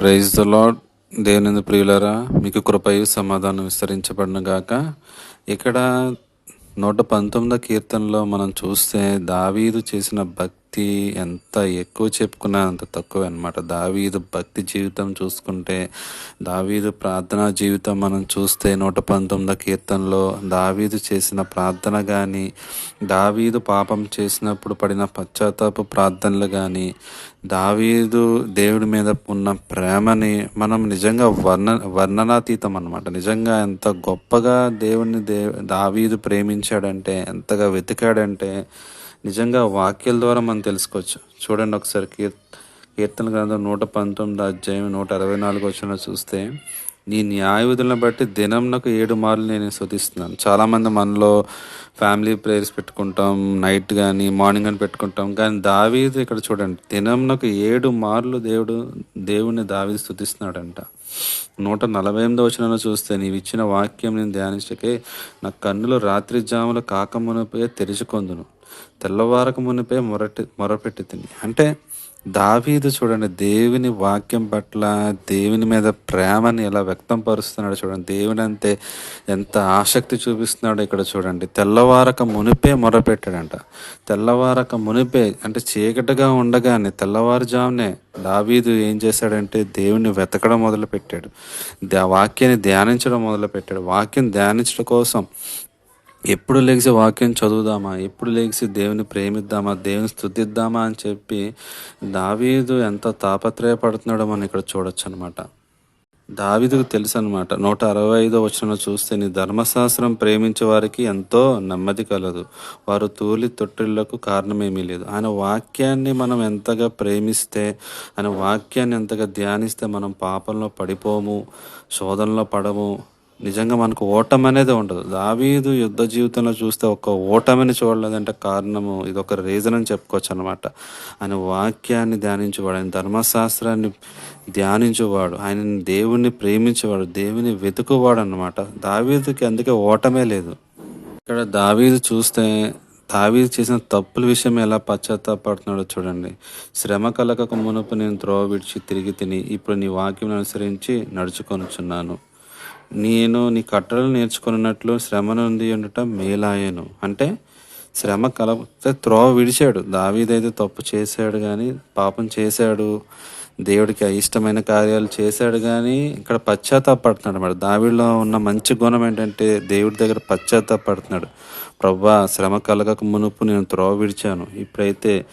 Praise the lord దేవుని ప్రియులరా మీకు కృపయు సమాధానం విస్తరించబడిన గాక ఇక్కడ నూట పంతొమ్మిదో కీర్తనలో మనం చూస్తే దావీదు చేసిన భక్తి భక్తి ఎంత ఎక్కువ చెప్పుకున్నా అంత తక్కువ అనమాట దావీదు భక్తి జీవితం చూసుకుంటే దావీదు ప్రార్థనా జీవితం మనం చూస్తే నూట పంతొమ్మిది కీర్తనలో దావీదు చేసిన ప్రార్థన కానీ దావీదు పాపం చేసినప్పుడు పడిన పశ్చాత్తాప ప్రార్థనలు కానీ దావీదు దేవుడి మీద ఉన్న ప్రేమని మనం నిజంగా వర్ణ వర్ణనాతీతం అనమాట నిజంగా ఎంత గొప్పగా దేవుడిని దే దావీదు ప్రేమించాడంటే ఎంతగా వెతికాడంటే నిజంగా వాక్యాల ద్వారా మనం తెలుసుకోవచ్చు. చూడండి ఒకసారి కీర్ కీర్తన గ్రంథం నూట పంతొమ్మిది అధ్యాయం నూట అరవై నాలుగు వచ్చిన చూస్తే నీ న్యాయవిధులను బట్టి దినం నాకు ఏడు మార్లు నేను శోధిస్తున్నాను. చాలామంది మనలో ఫ్యామిలీ ప్రేయర్స్ పెట్టుకుంటాం నైట్ కానీ మార్నింగ్ అని పెట్టుకుంటాం. కానీ దావీదు ఇక్కడ చూడండి దినం నాకు ఏడు మార్లు దేవుడు దేవుడిని దావీదు స్థుతిస్తున్నాడంట. నూట నలభై ఎనిమిదో వచనంలో చూస్తే నీవు ఇచ్చిన వాక్యం నేను ధ్యానించకే నా కన్నులు రాత్రి జాములు కాక తెరుచుకొందును తెల్లవారక మునిపే మొరటి మొరపెట్టి తిని. అంటే దావీదు చూడండి దేవుని వాక్యం పట్ల దేవుని మీద ప్రేమని ఎలా వ్యక్తం పరుస్తున్నాడు చూడండి. దేవుని అంతే ఎంత ఆసక్తి చూపిస్తున్నాడో ఇక్కడ చూడండి. తెల్లవారక మునిపే మొరపెట్టాడంట. తెల్లవారక మునిపే అంటే చీకటిగా ఉండగానే తెల్లవారుజామునే దావీదు ఏం చేశాడంటే దేవుని వెతకడం మొదలుపెట్టాడు. దా వాక్యాన్ని ధ్యానించడం మొదలుపెట్టాడు. వాక్యం ధ్యానించడం కోసం ఎప్పుడు లేచి వాక్యం చదువుదామా? ఎప్పుడు లేచి దేవుని ప్రేమిద్దామా? దేవుని స్థుతిద్దామా అని చెప్పి దావీదు ఎంత తాపత్రయపడుతున్నాడో మనం ఇక్కడ చూడొచ్చు అనమాట దావీదుకు తెలుసు అనమాట నూట అరవై ఐదో వచనంలో చూస్తే నీ ధర్మశాస్త్రం ప్రేమించే వారికి ఎంతో నెమ్మది కలదు. వారు తూలి తొట్టిళ్ళకు కారణమేమీ లేదు. ఆయన వాక్యాన్ని మనం ఎంతగా ప్రేమిస్తే ఆయన వాక్యాన్ని ఎంతగా ధ్యానిస్తే మనం పాపంలో పడిపోము శోధనలో పడము నిజంగా మనకు ఓటమి అనేది ఉండదు. దావీదు యుద్ధ జీవితంలో చూస్తే ఒక ఓటమిని చూడలేదంటే కారణము ఇది ఒక రీజన్ అని చెప్పుకోవచ్చు అనమాట ఆయన వాక్యాన్ని ధ్యానించేవాడు ఆయన ధర్మశాస్త్రాన్ని ధ్యానించేవాడు ఆయన దేవుణ్ణి ప్రేమించేవాడు దేవుని వెతుకువాడు అనమాట దావీదుకి అందుకే ఓటమే లేదు. ఇక్కడ దావీదు చూస్తే దావీదు చేసిన తప్పుల విషయం ఎలా పశ్చాత్తాపడుతున్నాడో చూడండి. శ్రమ కలగక మునుపు నేను త్రోవ విడిచి తిరిగి తిని ఇప్పుడు నీ వాక్యం అనుసరించి నడుచుకొనుచున్నాను. నేను నీ కట్టడలు నేర్చుకున్నట్లు శ్రమ నుండి ఉండటం మేలాయను. అంటే శ్రమ కల త్రోవ విడిచాడు. దావీదైతే తప్పు చేశాడు కానీ పాపం చేశాడు. దేవుడికి అయిష్టమైన కార్యాలు చేశాడు కానీ ఇక్కడ పశ్చాత్తాపడుతున్నాడు మరి. దావిలో ఉన్న మంచి గుణం ఏంటంటే దేవుడి దగ్గర పశ్చాత్తాపడుతున్నాడు. ప్రభా శ్రమ కలగక మునుపు నేను త్రోవ విడిచాను. ఇప్పుడైతే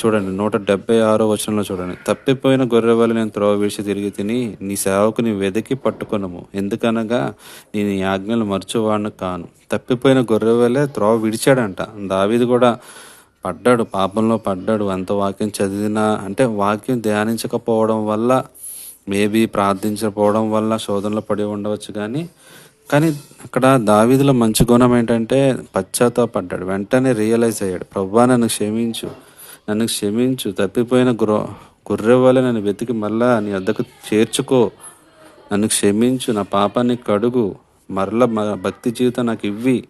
చూడండి నూట డెబ్బై ఆరో వచనంలో చూడండి. తప్పిపోయిన గొర్రె వల్ల నేను త్రోవ విడిచి తిరిగి తిని నీ సేవకుని వెతికి పట్టుకొనము. ఎందుకనగా నేను ఈ ఆజ్ఞలు మర్చువాడిని కాను. తప్పిపోయిన గొర్రె వల్లే త్రోవ విడిచాడంట. దావీది కూడా పడ్డాడు పాపంలో పడ్డాడు. ఎంత వాక్యం చదివినా అంటే వాక్యం ధ్యానించకపోవడం వల్ల మేబీ ప్రార్థించకపోవడం వల్ల శోధనలో పడి ఉండవచ్చు కానీ కానీ అక్కడ దావీదులో మంచి గుణం ఏంటంటే పశ్చాత్తాపడ్డాడు. వెంటనే రియలైజ్ అయ్యాడు. ప్రభా నన్ను క్షమించు. నన్ను క్షమించు. తప్పిపోయిన గుర్ర గుర్రె వల్ల నన్ను వెతికి మళ్ళా నీ అద్దకు చేర్చుకో. నన్ను క్షమించు. నా పాపాన్ని కడుగు. మరల మ- భక్తి జీవితం నాకు ఇవ్వి.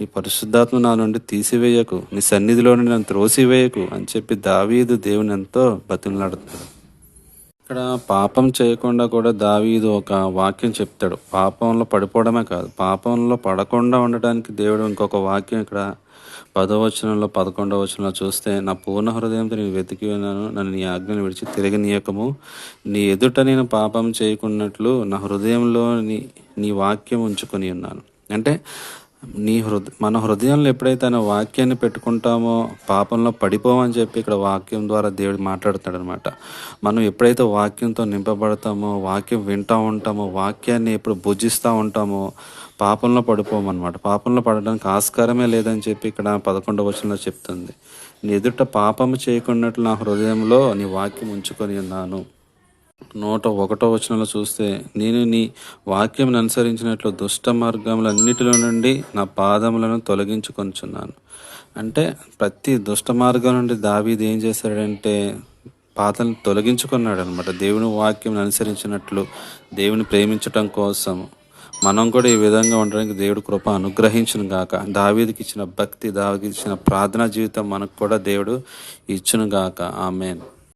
నీ పరిశుద్ధాత్మ నా నుండి తీసివేయకు. నీ సన్నిధిలో నుండి నన్ను త్రోసివేయకు అని చెప్పి దావీదు దేవుని ఎంతో బతిమలాడుతున్నాడు. ఇక్కడ పాపం చేయకుండా కూడా దావీదు ఒక వాక్యం చెప్తాడు. పాపంలో పడిపోవడమే కాదు పాపంలో పడకుండా ఉండడానికి దేవుడు ఇంకొక వాక్యం ఇక్కడ పదో వచనంలో పదకొండవ వచనంలో చూస్తే నా పూర్ణ హృదయంతో నేను వెతికి ఉన్నాను నన్ను నీ ఆజ్ఞను విడిచి తిరిగి నీయకము నీ ఎదుట నేను పాపం చేయకున్నట్లు నా హృదయంలో నీ నీ వాక్యం ఉంచుకొని ఉన్నాను. అంటే నీ హృదయ మన హృదయంలో ఎప్పుడైతే ఆయన వాక్యాన్ని పెట్టుకుంటామో పాపంలో పడిపోమని చెప్పి ఇక్కడ వాక్యం ద్వారా దేవుడు మాట్లాడుతాడు అనమాట మనం ఎప్పుడైతే వాక్యంతో నింపబడతామో వాక్యం వింటూ ఉంటామో వాక్యాన్ని ఎప్పుడు భుజిస్తూ ఉంటామో పాపంలో పడిపోమన్నమాట. పాపంలో పడడానికి ఆస్కారమే లేదని చెప్పి ఇక్కడ పదకొండవ వచనంలో చెప్తుంది. నీ ఎదుట పాపము చేయకున్నట్లు నా హృదయంలో నీ వాక్యం ఉంచుకొని ఉన్నాను. నూట ఒకటో వచనంలో చూస్తే నేను నీ వాక్యం అనుసరించినట్లు దుష్ట మార్గములన్నిటిలో నుండి నా పాదములను తొలగించుకొంచున్నాను అంటే ప్రతి దుష్ట మార్గం నుండి దావీది ఏం చేశాడంటే పాతలను తొలగించుకున్నాడు అనమాట దేవుని వాక్యం అనుసరించినట్లు దేవుని ప్రేమించటం కోసం. మనం కూడా ఈ విధంగా ఉండడానికి దేవుడు కృప అనుగ్రహించిన గాక. దావీదికి ఇచ్చిన భక్తి దావీదికి ఇచ్చిన ప్రార్థనా జీవితం మనకు కూడా దేవుడు ఇచ్చును గాక. ఆమెన్.